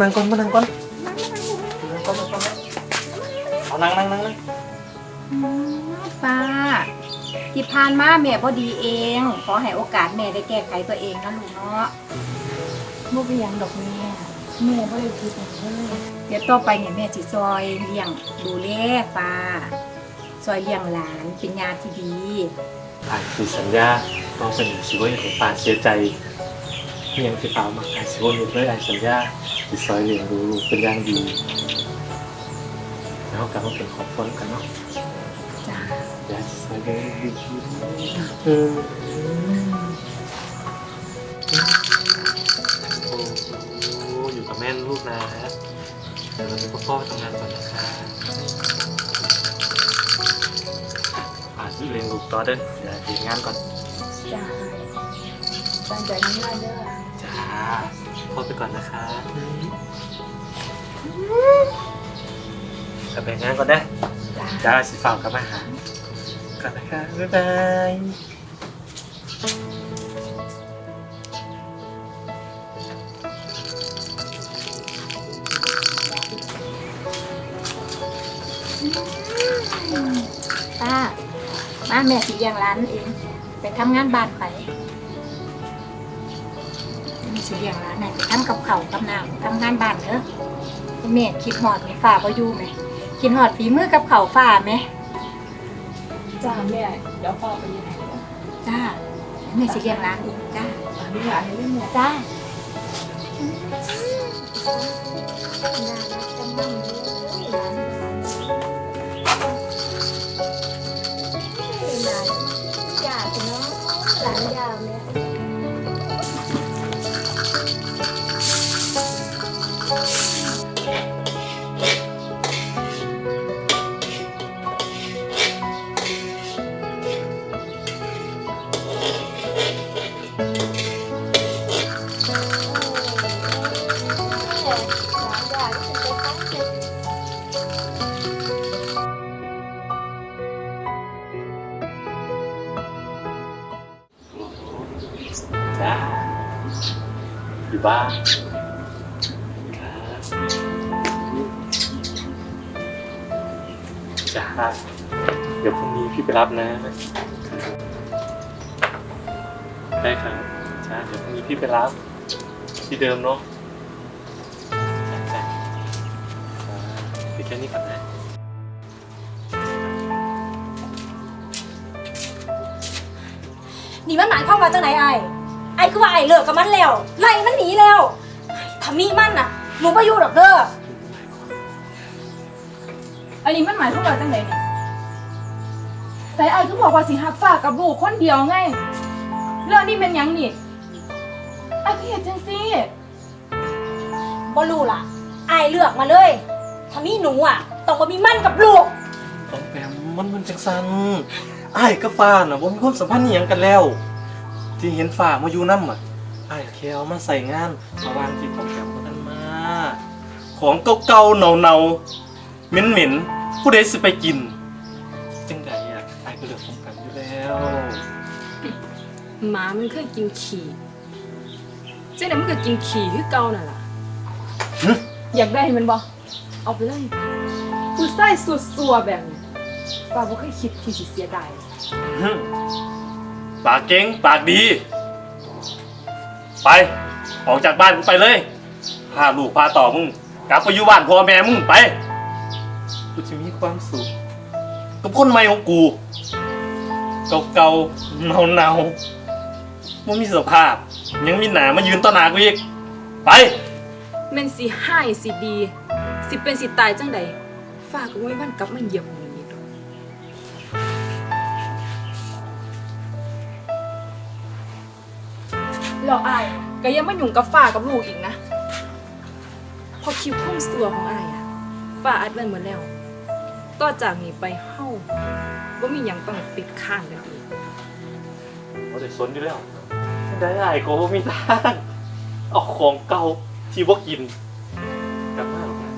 นั่งก่อนมานั่งก่อนนั่งก่อนนั่งก่อนเอานั่งนั่งนั่งนั่งฟ้าที่ผ่านมาแม่พอดีเอง ขอให้โอกาสแม่ได้แก้ไขตัวเองนะลูกเนาะบ่เป็นหยังดอกแม่แม่บ่ได้คิดหยังเลยเดี๋ยวต่อไปเนี่ยแม่สิซอยเลี้ยงดูแลฟ้าซอยเลี้ยงหลานเป็นญาติที่ดีไอ้คือสัญญาต้องเป็นสิว่าอย่างป่าเสียใจเพียงที่ฟ้ามาไอ้สิว่าอยู่ด้วยไอ้สัญญาสิซอยเลี้ยงดูลูกเป็นอย่างดีแล้วกลับมาเป็นครอบครัวกันเนาะจ้าอยากใส่เลยดีเออโอ้อยู่กับแม่ลูกนะเดี๋ยวเราจะพ่อไปทำงานก่อนนะคะอ่านเรียนลูกต่อเด้อเดี๋ยวทำงานก่อนจ้าตั้งใจทำงานเด้อจ้า พ่อไปก่อนนะคะกลับไปงานก่อนนะจ้าจ้าสิฝากกลับมาหาก่อนนะคะ บ๊ายบายป้า มาแม่สิเลี้ยงหลานเอง ไปทำงานบ้านไปแม่ สิเลี้ยงหลานไหนไปทำกับเขาวกับน้ำทำงานบ้านเด้อแม่คิดหอดไหมฝ่าบ่อยู่ไหมคิดหอดฝีมือกับเขาวฝ่าไหมจ้าแม่เดี๋ยวพ่อไปยังไงเด้อจ้าแม่สิเลี้ยงหลานเองจ้าอนุญาตให้แม่จ้าจ้า อยู่บ้านจ้าเดี๋ยวพรุ่งนี้พี่ไปรับนะ ได้ครับจ้าเดี๋ยวพรุ่งนี้พี่ไปรับ ที่เดิมเนาะจ้าจ้าจ้าไปแค่นี้ก่อนนะนี่มันหมายความว่าจังไหนไอ้ ไอ้คือว่าไอ้เลิกกับมันแล้วไล่มันหนีแล้วถ้ามีมันน่ะหนูไม่อยู่หรอกเด้ออันนี้มันหมายความว่าจังไดเนี่ยแต่ไอ้ก็บอกว่าสิหักฝากกับลูกคนเดียวไงเรื่องนี้เป็นหยังนี่ไอ้ก็เห็นจังซี่บ่รู้ล่ะไอ้เลือกมาเลยถ้ามีหนูอะต้องมามีมันกับลูกต้องแปมมันมันจังสันอ้ายกับฟ้าน่ะบ่มีความสัมพันธ์อหย่างกันแล้ว ที่เห็นฟ้ามาอยู่นำอะอ้ายแค่เอามาใส่งานมาวางที่ของแปมบ่ทันมา ของเก่าๆเน่าๆเหม็นๆผู้ใดสิไปกิน จังไดอะอ้ายก็เลือกของแปมอยู่แล้ว หมามันเคยกินขี่เจ๊เนี่ยมันก็กินขี่คือเก่านั่นล่ะหึ อยากได้มันบ่เอาไปเลยผู้ใส่สุดสัวแบบนี้ป้าบ่เคยคิดที่สิเสียดายหึ ปากเก่งปากดี ไปออกจากบ้านกูไปเลยพาลูกพาต่อมึงกลับไปอยู่บ้านพ่อแม่มึงไปกูจะมีความสุขกับคนใหม่ของกูเก่าๆเนาๆมันมีสภาพ ยังมีหนามายืนต่อหนากูอีกไปแม่นสิหายสิดี สิเป็นสิตายจังใดฝากเอาไว้มันกลับมาเหยียบมือ นี้ดอกแล้วอายก็ยังมายุ่งกับฝ้ากับลูกอีกนะ พอคลิปห้องสัวของอายอะฝ้าอัดมันเหมดแล้วต่อจากนี้ไปเฮ้าว่ามีหยังต้องติดข้างกันอีกเราได้สนอยู่แล้ว ได้ไอ้โกบ่มีทางเอาของเก่าที่ว่ากินกลับมาหรอกนะ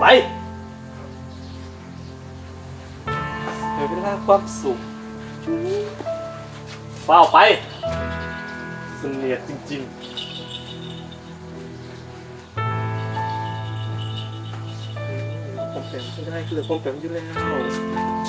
ไปเดี๋ยวเวลาความสุขเฝ้าไป เนียดจริงๆผมแปมไม่ได้คือผมแปมอยู่แล้ว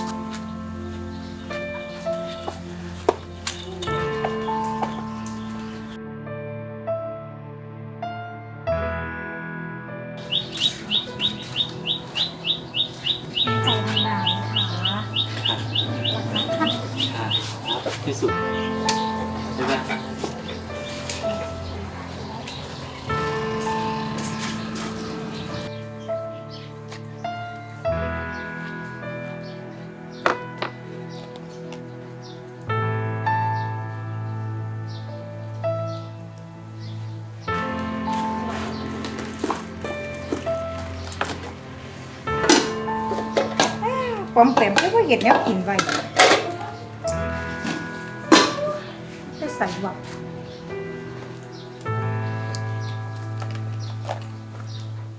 ปอมแปมก็ว่าเห็ดแนวกินไว้ได้ใส่หวัก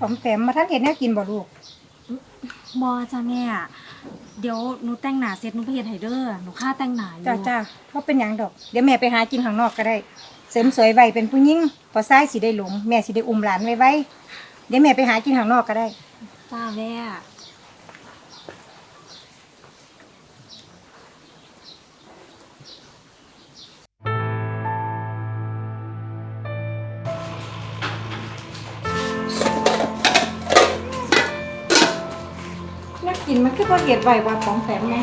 ปอมแปมมาท่านเห็ดแนวกินบ่ลูกบอจ้าแม่เดี๋ยวหนูแต่งหน้าเสร็จหนูไปเฮ็ดให้เด้อหนูค่าแต่งหน้าอยู่จ้าจ้าเพราะเป็นหยังดอก เดี๋ยวแม่ไปหากินข้างนอกก็ได้ เสริมสวยไว้เป็นผู้หญิงพอซ้ายสิได้หลงแม่สิได้อุ้มหลานไว้ไว้เดี๋ยวแม่ไปหากินข้างนอกก็ได้ จ้าแม่ กินมันคือว่าเห็ดไหวว่าของแถมไหม่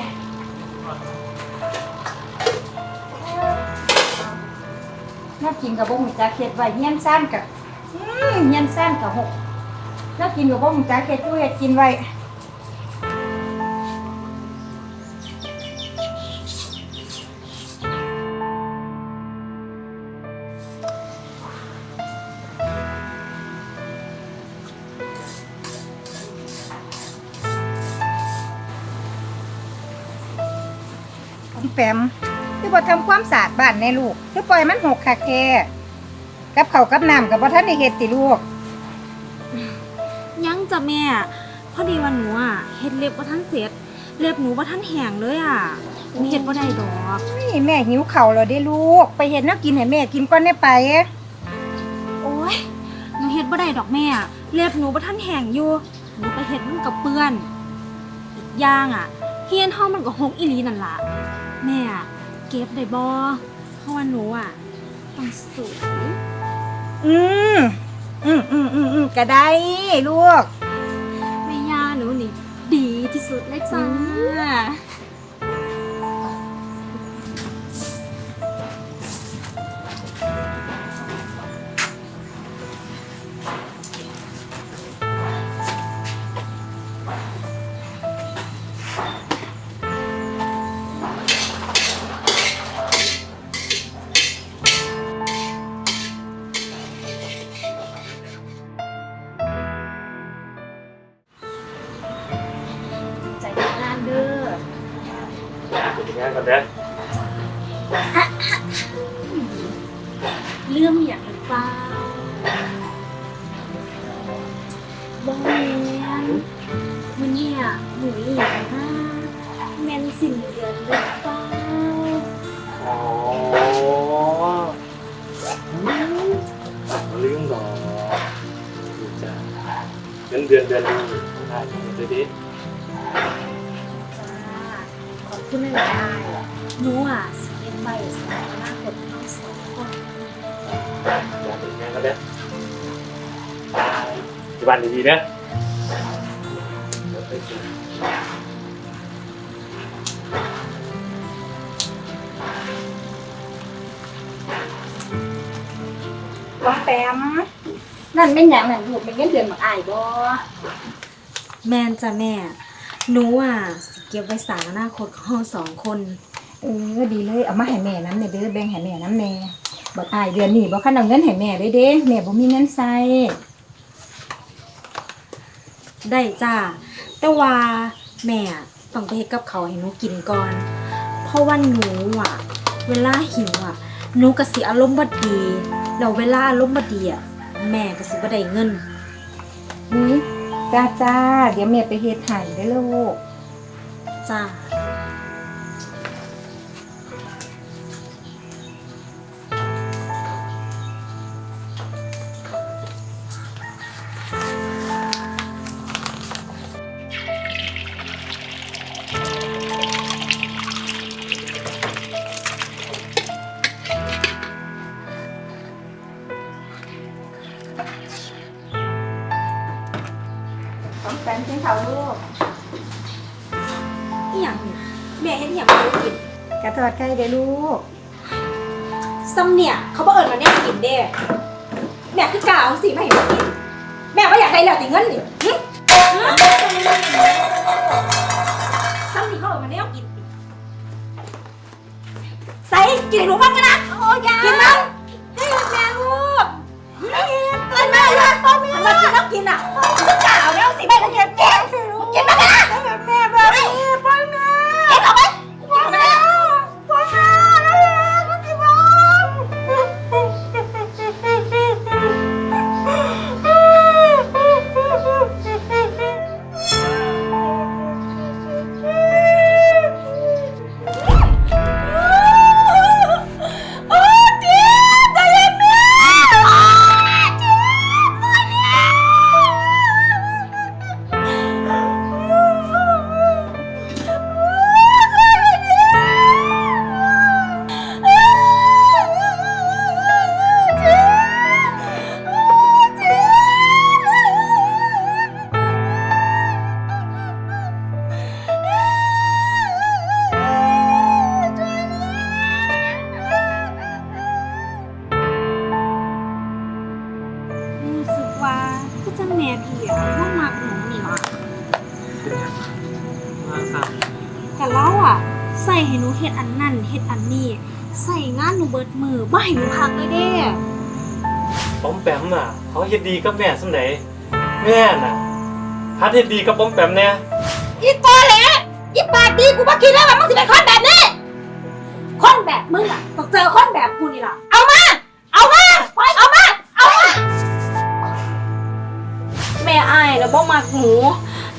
แนวกินกับบ่หูจักเห็ดไหวเงี้ยนสั้นกับเงี้ยนสั้นกับหกแนวกินกับบ่หูจักเห็ดผู้เห็ดกินไหว แปมคือบ่ทำความสะอาดบ้านแน่ลูก คือปล่อยมันหกคักแท้กับเขาวกับน้ำกับบ่ทันได้เฮ็ดติลูก ยังจ้ะแม่ พอดีว่าหนูอะเฮ็ดเล็บบ่ทันเสร็จ เล็บหนูบ่ทันแห้งเลยอะหนูเฮ็ดบ่ได้ดอก นี่แม่หิวข้าวแล้วเด้ลูก ไปเฮ็ดแนวกินให้แม่กินก่อนได้ไป โอ๊ยหนูเฮ็ดบ่ได้ดอกแม่ เล็บหนูบ่ทันแห้งอยู่ หนูไปเฮ็ดมันกับเปื้อน อีกอย่างอะ เฮียนเฮามันก็หกอีหลีนั่นล่ะ แม่อะเก็บได้บ่เพราะว่าหนูอะต้องสวยอืมอืมอืมอืมอืมก็ได้ลูก แม่ย่าหนูนี่ดีที่สุดเลยจ้า บอแมนมันเนี่ยหนูอยากมากแมนสิ่งเดือนหรือเปล่าอ๋อเรื่องหรอดูจ้ะเงินเดือนเดือนนึงได้เดี๋ยวดิจ้าขอบคุณหลายๆหนูอะสเก็ตใบสำหรับอนาคต ที่บ้านดีๆนะเดี๋ยวไปกินปอมแปมนั่นเป็นหยังนั่นลูกเป็นเงินเดือนบักอายบ่แมนจ้ะแม่ หนูอะสิเก็บไว้สร้างอนาคตของเราสองคน เออดีเลยเอามาให้แม่น้ำเนี่ยเด้อแบ่งให้แม่น้ำแน่บักอายเดือนนี้บ่คันเอาเงินให้แม่เลยเด้แม่บ่มีเงินใส่ ได้จ้า แต่ว่าแม่ต้องไปเฮ็ดกับเขาวให้หนูกินก่อน เพราะว่าหนูอะ เวลาหิวอะหนูก็สิอารมณ์บ่ดีแล้วเวลาอารมณ์บ่ดีอะแม่ก็สิบ่ได้เงินนี่จ้าจ้าเดี๋ยวแม่ไปเฮ็ดให้เด้อลูก จ้า ต้องแฟนกินขาวลูกอีหยังเนี่ยแม่เห็ดอีหยังบ่ไรกินกระทอดกล้เด้อลูกซ้ำเนี่ยเขาบ่เอิ้มาเนี้ยกินเด้แม่คือกล่าวสิมาให้บ่กินแม่บ่อยากได้แล้วตีเงินนี่ซ้ำนี่เขาเอิ้นว่าแนวกินใส่กินห้หนูฟังกันนะโอ้ยกินมั้ง กินแม่เลยพ่อแม่มากินกินอะคือกล้าเอาแล้วสิแม่ก็กินกินกินมากันนะแม่แแต่เล่าอะ ใส่ให้หนูเฮ็ดอันนั่นเฮ็ดอันนี้ ใส่งานหนูเบิดมือบ่ให้หนูพักเลยเด้ป้อมแปมน่ะ เขาเฮ็ดดีกับแม่สำไหนแม่น่ะฮัดเฮ็ดดีกับป้อมแปมแน่อีตอแหละอีปากดีกูบ่คิดเลยว่ามึงสิเป็นคนแบบนี้ คนแบบมึงอะต้องเจอคนแบบกูนี่ล่ะ เอามา เอามาไปเอามา เอามา แม่อายแล้วบ่มักหนู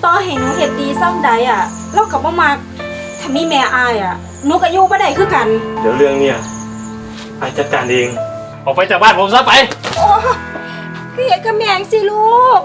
ต่อให้หนูเฮ็ดดีซ้ำใดอะ แล้วก็บ่มัก ถ้ามีแม่อายอะหนูก็อยู่บ่ได้คือกัน เดี๋ยวเรื่องเนี่ยอายจัดการเอง ออกไปจากบ้านผมซะไปคืออยากกับแม่งสิลูก